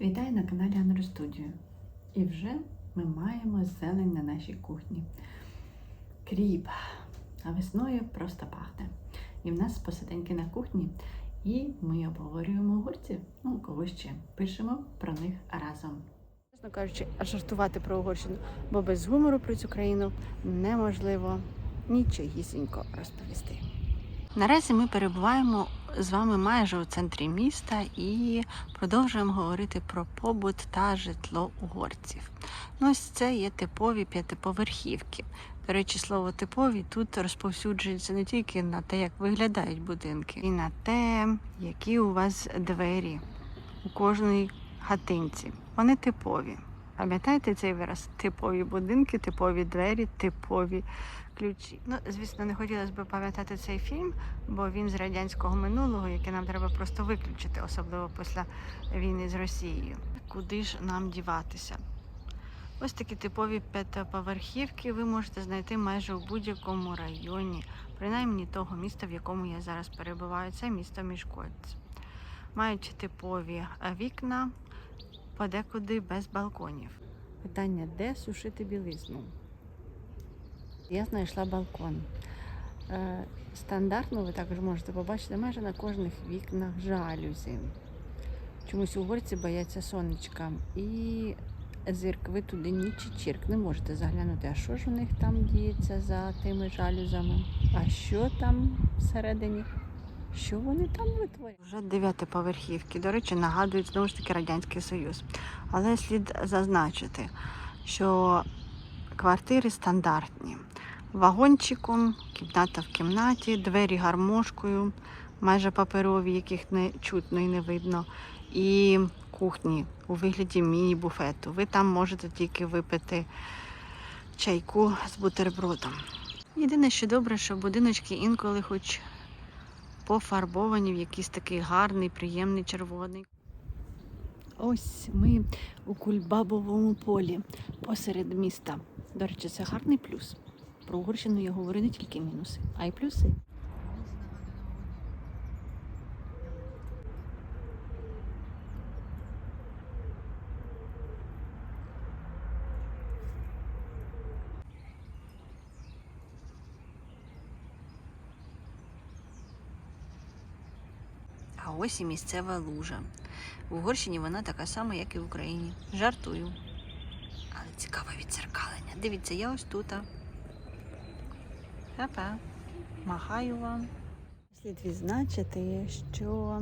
Вітаю на каналі Студію. І вже ми маємо зелень на нашій кухні. Кріп. А весною просто пахне. І в нас посиденьки на кухні, і ми обговорюємо огурці. Ну, кого ще. Пишемо про них разом. Чесно кажучи, жартувати про Угорщину, бо без гумору про цю країну неможливо нічогісінько розповісти. Наразі ми перебуваємо з вами майже у центрі міста і продовжуємо говорити про побут та житло угорців. Ну, ось це є типові п'ятиповерхівки. До речі, слово типові тут розповсюджується не тільки на те, як виглядають будинки, і на те, які у вас двері у кожній хатинці. Вони типові. Пам'ятаєте цей вираз? Типові будинки, типові двері, типові ключі. Ну, звісно, не хотілося б пам'ятати цей фільм, бо він з радянського минулого, який нам треба просто виключити, особливо після війни з Росією. Куди ж нам діватися? Ось такі типові п'ятиповерхівки ви можете знайти майже у будь-якому районі, принаймні того міста, в якому я зараз перебуваю. Це місто Мішкольц. Мають типові вікна, подекуди без балконів. Питання, де сушити білизну? Я знайшла балкон. Е, Стандартно, ви також можете побачити майже на кожних вікнах жалюзі. Чомусь угорці бояться сонечка. І зирк, ви туди ні чірк не можете заглянути. А що ж у них там діється за тими жалюзами? А що там всередині? Що вони там витворюють? Вже дев'ятиповерхівки. До речі, нагадують знову ж таки Радянський Союз. Але слід зазначити, що квартири стандартні. Вагончиком, кімната в кімнаті, двері гармошкою, майже паперові, яких не чутно і не видно. І кухні у вигляді міні-буфету. Ви там можете тільки випити чайку з бутербродом. Єдине, що добре, що будиночки інколи хоч пофарбовані в якийсь такий гарний, приємний червоний. Ось ми у кульбабовому полі посеред міста. До речі, це гарний плюс. Про Угорщину я говорю не тільки мінуси, а й плюси. А ось і місцева лужа. В Угорщині вона така сама, як і в Україні. Жартую. Але цікаве відзеркалення. Дивіться, я ось тут. Па-па. Махаю вам. Слід відзначити, що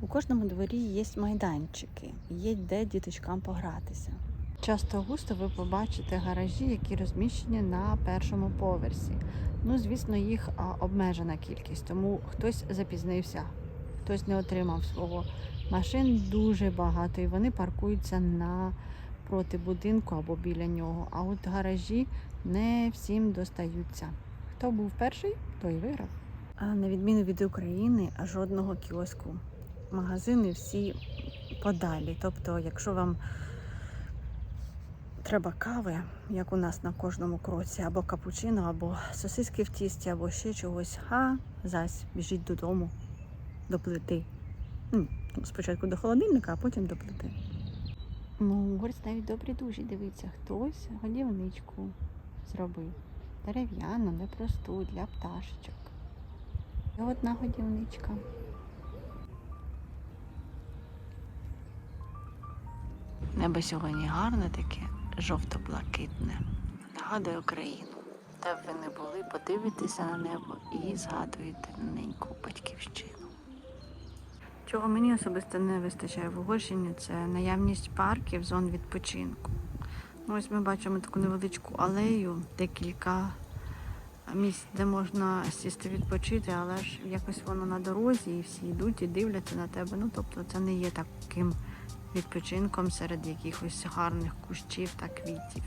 у кожному дворі є майданчики, є де діточкам погратися. Часто густо ви побачите гаражі, які розміщені на першому поверсі. Ну, звісно, їх обмежена кількість, тому хтось запізнився, хтось не отримав свого. Машин дуже багато, і вони паркуються на проти будинку або біля нього. А от гаражі не всім достаються. Хто був перший, той виграв. А на відміну від України, жодного кіоску. Магазини всі подалі. Тобто, якщо вам треба кави, як у нас на кожному кроці, або капучино, або сосиски в тісті, або ще чогось, а зась біжіть додому, до плити. Ну, Спочатку до холодильника, а потім до плити. Ну, горсть навіть добрі душі, дивіться, хтось годівничку зробив. Дерев'яну, непросту, для пташечок. І одна годівничка. Небо сьогодні гарне таке, жовто-блакитне. Нагадує Україну. Де б ви не були, подивитеся на небо і згадуєте неньку батьківщину. Чого мені особисто не вистачає в Угорщині, це наявність парків, зон відпочинку. Ну, ось ми бачимо таку невеличку алею, декілька місць, де можна сісти відпочити, але ж якось воно на дорозі, і всі йдуть і дивляться на тебе. Ну, тобто це не є таким відпочинком серед якихось гарних кущів та квітів.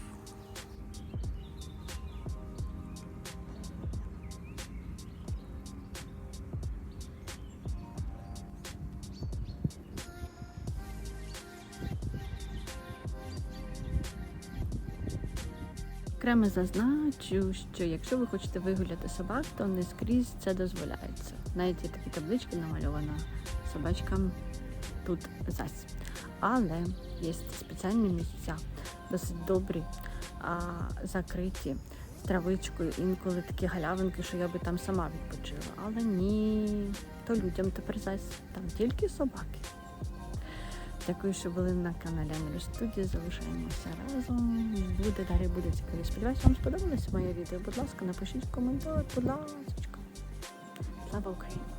Окремо зазначу, що якщо ви хочете вигуляти собак, то не скрізь це дозволяється. Навіть є такі таблички намальовано собачкам тут зась. Але є спеціальні місця, досить добрі, а, закриті травичкою, інколи такі галявинки, що я би там сама відпочила. Але ні, то людям тепер зась там тільки собаки. Дякую, що були на каналі Амелі Студії. Залишаємося разом. Буде далі буде цікаві. Сподіваюсь, вам сподобалося моє відео. Будь ласка, напишіть коментар, будь ласка. Слава Україні!